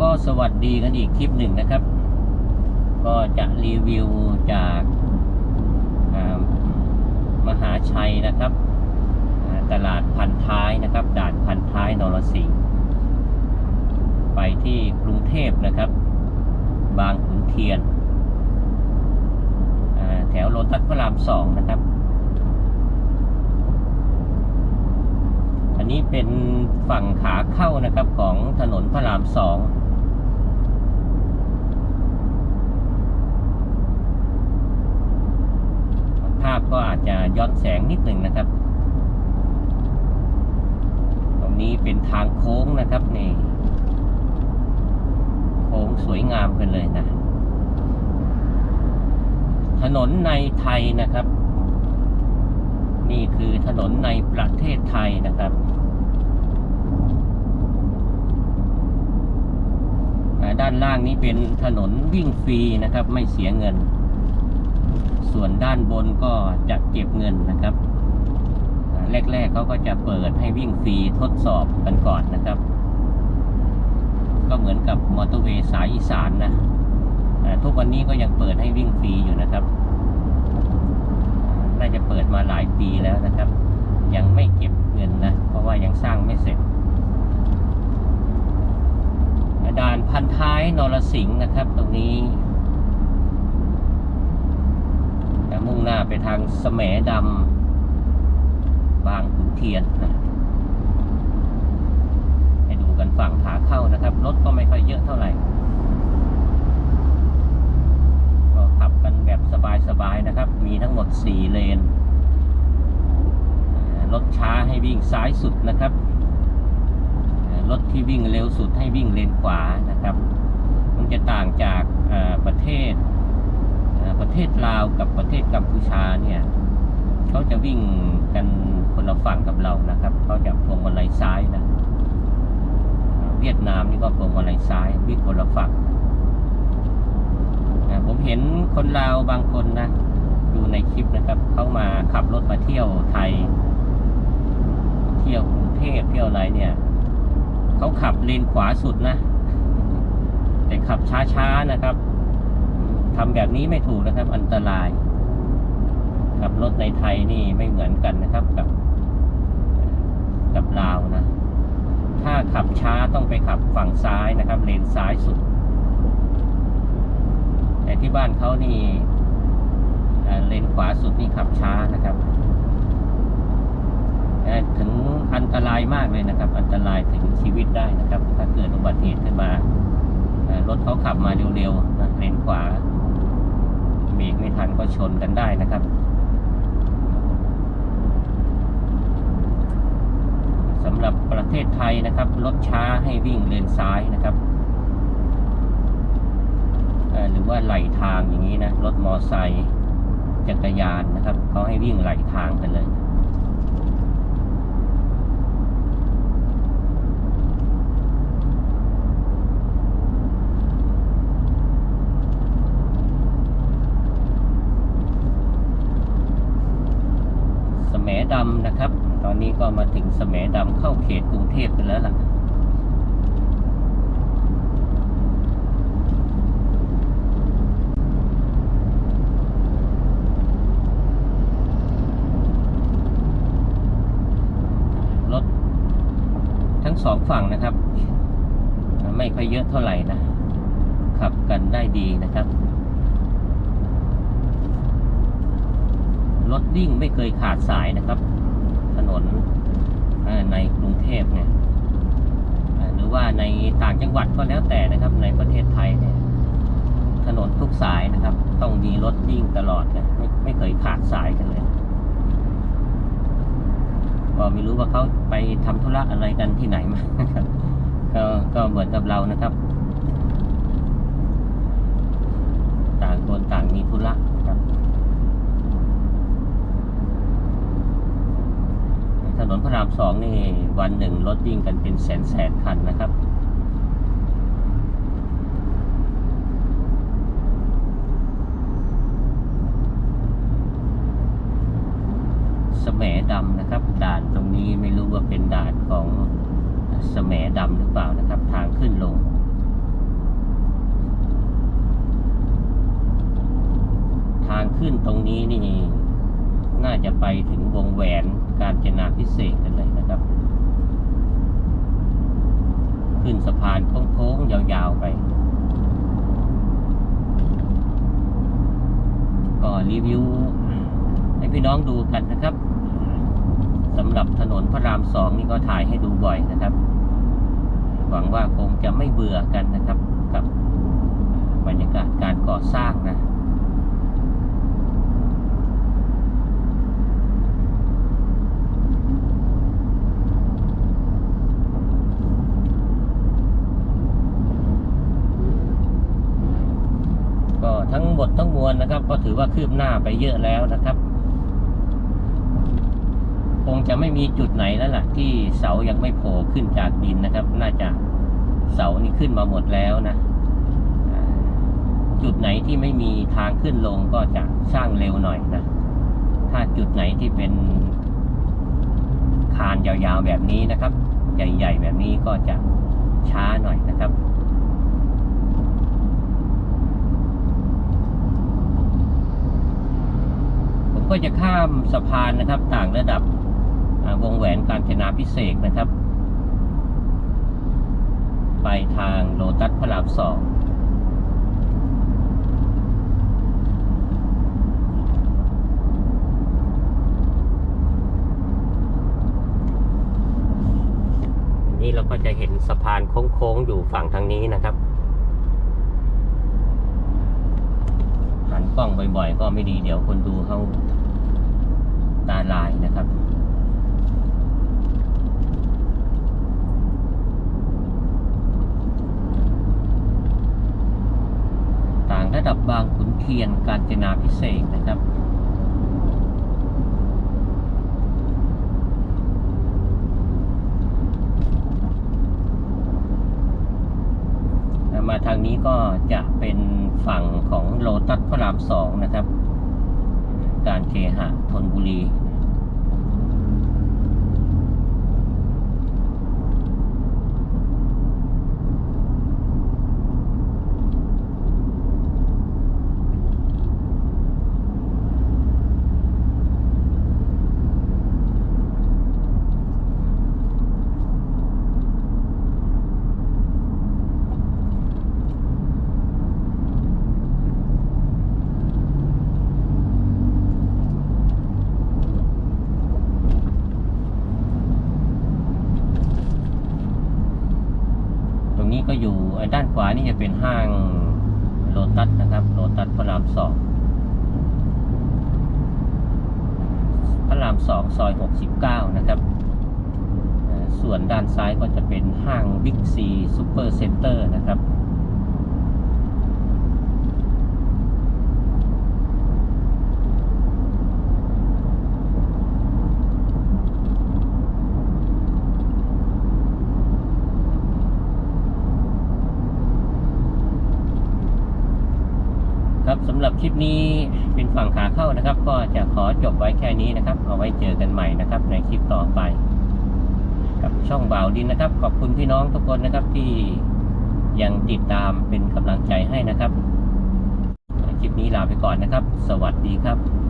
ก็สวัสดีกันอีกคลิปหนึ่งนะครับ ก็จะรีวิวจากมหาชัยนะครับ ตลาดพันท้ายนะครับ ด่านพันท้ายนรสิงห์ไปที่กรุงเทพนะครับ บางขุนเทียน แถวโลตัสพระรามสองนะครับ อันนี้เป็นฝั่งขาเข้านะครับของถนนพระรามสอง ภาพก็อาจจะ ย้อนแสงนิดหนึ่งนะครับ ตรงนี้เป็นทางโค้งนะครับนี่ โค้งสวยงามกันเลยนะ ถนนในไทยนะครับ นี่คือถนนในประเทศไทยนะครับด้านล่างนี้เป็นถนนวิ่งฟรีนะครับ ไม่เสียเงิน ส่วนด้านบนก็จะเก็บเงินนะครับ แรกๆเขาก็จะเปิดให้วิ่งฟรีทดสอบกันก่อนนะครับ ก็เหมือนกับมอเตอร์เวย์สายอีสานนะอ่ทุกวันนี้ก็ยังเปิดให้วิ่งฟรีอยู่นะครับ น่าจะเปิดมาหลายปีแล้วนะครับ ยังไม่เก็บเงินนะ เพราะว่ายังสร้างไม่เสร็จด่านพันท้ายนรสิงห์นะครับ ตรงนี้จะ มุ่งหน้าไปทางแสมดำบางขุนเทียนนะให้ดูกันฝั่งขาเข้านะครับ รถก็ไม่ค่อยเยอะเท่าไหร่ ก็ขับกันแบบสบายๆนะครับ มีทั้งหมด 4 เลน รถช้าให้วิ่งซ้ายสุดนะครับ รถที่วิ่งเร็วสุดให้วิ่งเลนขวานะครับ มันจะต่างจากประเทศ ประเทศลาวกับประเทศกัมพูชาเนี่ยเขาจะวิ่งกันคนละฝั่งกับเรานะครับเขาจะพวงมาลัยซ้ายนะเวียดนามนี่ก็พวงมาลัยซ้ายวิ่งคนละฝั่งอ่าผมเห็นคนลาวบางคนนะดูในคลิปนะครับเขามาขับรถมาเที่ยวไทย เที่ยวกรุงเทพเที่ยวอะไรเนี่ยเขาขับเลนขวาสุดนะ แต่ขับช้าๆนะครับ ทำแบบนี้ไม่ถูกนะครับ อันตรายขับรถในไทยนี่ไม่เหมือนกันนะครับกับ กับลาวนะ ถ้าขับช้าต้องไปขับฝั่งซ้ายนะครับ เลนซ้ายสุด แต่ที่บ้านเขานี่เเลนขวาสุดนี่ขับช้านะครับถึงอันตรายมากเลยนะครับ อันตรายถึงชีวิตได้นะครับ ถ้าเกิดอุบัติเหตุขึ้นมารถเขาขับมาเร็วๆนะเล ก็ชนกันได้นะครับ สำหรับประเทศไทยนะครับ รถช้าให้วิ่งเลนซ้ายนะครับหรือว่าไหลทางอย่างนี้นะ รถมอไซค์จักรยานนะครับเขาให้วิ่งไหลทางกันเลย ส มดำนะครับ ตอนนี้ก็มาถึงสมดำเข้าเขตกรุงเทพกันแล้วล่ะรถทั้งสองฝั่งนะครับ ไม่ค่อยเยอะเท่าไหร่นะ ขับกันได้ดีนะครับ รถวิ่งไม่เคยขาดสายนะครับ ถนนในกรุงเทพเนี่ยหรือว่าในต่างจังหวัดก็แล้วแต่นะครับ ในประเทศไทยเนี่ยถนนทุกสายนะครับ ต้องมีรถวิ่งตลอดนะไม่ไม่เคยขาดสายกันเลยก็ไม่รู้ว่าเขาไปทำธุระอะไรกันที่ไหนมาครับก็ก็เหมือนกับเรานะครับ ต่างคนต่างมีธุระครับ ถนนพระรามสองนี่วันหนึ่งรถวิ่งกันเป็นแสนแสนคันนะครับ สมดำนะครับ ด่านตรงนี้ไม่รู้ว่าเป็นด่านของสมดำหรือเปล่านะครับ ทางขึ้นลงทางขึ้นตรงนี้นี่ น่าจะไปถึงวงแหวนการจนาพิเศษกกันเลยนะครับ ขึ้นสะพานโค้งๆยาวๆไป ก็รีวิวให้พี่น้องดูกันนะครับสำหรับถนนพระรามสองนี่ก็ถ่ายให้ดูบ่อยนะครับ หวังว่าคงจะไม่เบื่อกันนะครับกับบรรยากาศการก่อสร้างนะ ก็ทั้งหมดทั้งม วลนะครับ ก็ถือว่าคืบหน้าไปเยอะแล้วนะครับ คงจะไม่มีจุดไหนแล้วล่ะ ที่เสายังไม่โผล่ขึ้นจากดินนะครับ น่าจะเสานี่ขึ้นมาหมดแล้วนะจุดไหนที่ไม่มีทางขึ้นลงก็จะสร้างเร็วหน่อยนะ ถ้าจุดไหนที่เป็นคานยาวๆแบบนี้นะครับ ใหญ่ ๆ แบบนี้ก็จะช้าหน่อยนะครับ ผม ก็จะข้ามสะพานนะครับ ต่างระดับวงแหวนการจนาพิเศษนะครับ ไปทางโลตัสพระรามสองนี่เราก็จะเห็นสะพานโค้งๆอยู่ฝั่งทางนี้นะครับหันกล้องบ่อยๆ ก็ไม่ดีเดี๋ยวคนดูเขา ตาลายนะครับต่างระดับบางขุนเทียนการจนาพิเศษนะครับมาทางนี้ก็จะเป็นฝั่งของโลตัสพระรามสองนะครับ การเคหะธนบุรีานี่จะเป็นห้างโลตัสนะครับโลตัสพระรามสองพระรามสองซอยหกสิบเก้านะครับ ส่วนด้านซ้ายก็จะเป็นห้างบิ๊กซีซูเปอร์เซ็นเตอร์นะครับำหรับคลิปนี้เป็นฝั่งขาเข้านะครับ ก็จะขอจบไว้แค่นี้นะครับ เอาไว้เจอกันใหม่นะครับ ในคลิปต่อไป กับช่องบ่าวดินนะครับ ขอบคุณพี่น้องทุกคนนะครับที่ยังติดตามเป็นกำลังใจให้นะครับ คลิปนี้ลาไปก่อนนะครับ สวัสดีครับ